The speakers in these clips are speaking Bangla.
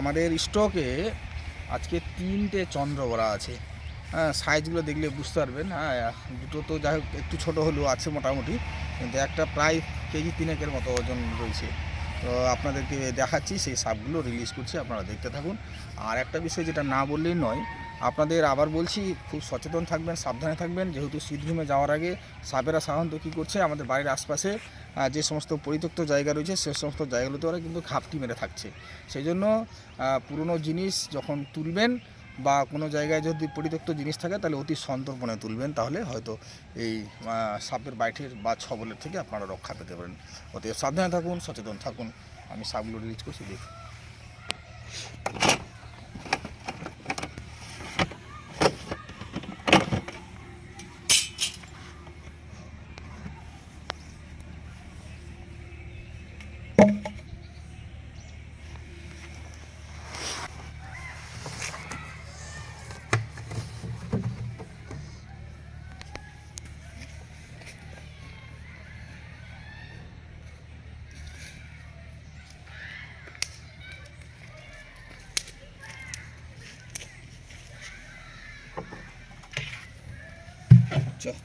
আমাদের স্টকে আজকে তিনটে চন্দ্রবরা আছে। হ্যাঁ সাইজগুলো দেখলে বুঝতে পারবেন। হ্যাঁ দুটো তো যাই হোক, একটু ছোটো হলেও আছে মোটামুটি। কিন্তু একটা প্রায় কেজি তিনেকের মতো ওজন রয়েছে। তো আপনাদেরকে দেখাচ্ছি, সেই সাপগুলো রিলিজ করছি, আপনারা দেখতে থাকুন। আর একটা বিষয় যেটা না বললেই নয় আপনাদের আবার বলছি, খুব সচেতন থাকবেন, সাবধানে থাকবেন। যেহেতু শীতঘুমে যাওয়ার আগে সাপেরা সাধারণত কী করছে, আমাদের বাড়ির আশপাশে যে সমস্ত পরিত্যক্ত জায়গা রয়েছে, সে সমস্ত জায়গাগুলোতে ওরা কিন্তু ঘাপটি মেরে থাকছে। সেই জন্য পুরনো জিনিস যখন তুলবেন বা কোনো জায়গায় যদি পরিত্যক্ত জিনিস থাকে, তাহলে অতি সন্তর্পণে তুলবেন। তাহলে হয়তো এই সাপের বাইটের বা ছবলের থেকে আপনারা রক্ষা পেতে পারেন। অতএব সাবধানে থাকুন, সচেতন থাকুন। আমি সাপগুলো রিলিজ করছি, দেখুন। চল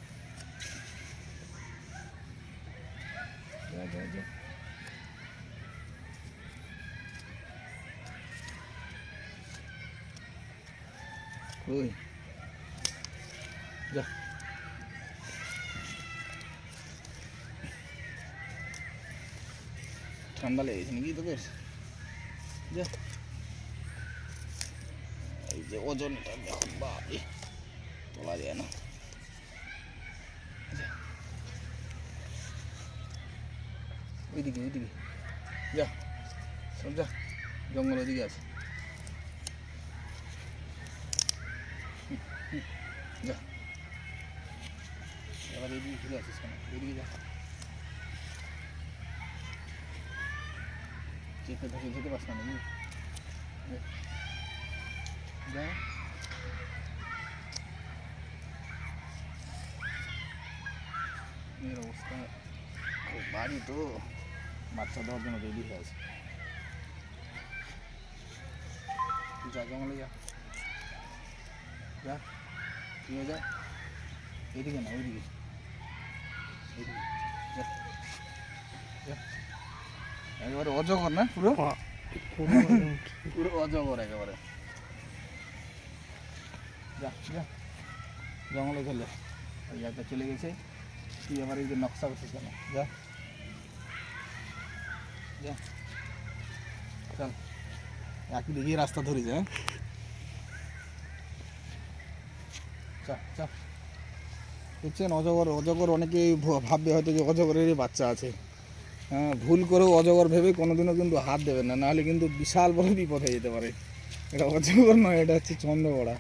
যা যা যা ওই যা ঠান্ডা লেগেছে নাকি তোদের যা এই যে ওজনটা দেখো বাপরে তোলা যায় না ওইদিকে ওইদিকে। যা সব যা, জঙ্গল ওইদিকে আছে। যা। এবার এইদিকে ফিরে আসিস কেন? এইদিকে যা। চেপে ধরে যেতে পারছ না? যা। অবস্থা। বাড়ি তো। বাচ্চা দেওয়ার জন্য রেডি হয়ে আছে যা জঙ্গলে যা। যা তুইও যা। এদিকে না ওইদিকে। এইদিকে যা। যা। একেবারে অজগর না পুরো? পুরো অজগর একেবারে। যা যা। জঙ্গলে ওই একটা চলে গেছে। তুই আবার এই যে নকশা করছিস কেন? যা। দেখিয়ে রাস্তা ধরে যা চা চা দেখছেন অজগর অজগর অনেকেই ভাববে হয়তো যে অজগরেরই বাচ্চা আছে। হ্যাঁ ভুল করেও অজগর ভেবে কোনোদিনও কিন্তু হাত দেবেন না, নাহলে কিন্তু বিশাল বড় বিপদ হয়ে যেতে পারে। এটা অজগর নয়, এটা হচ্ছে চন্দ্রবড়া।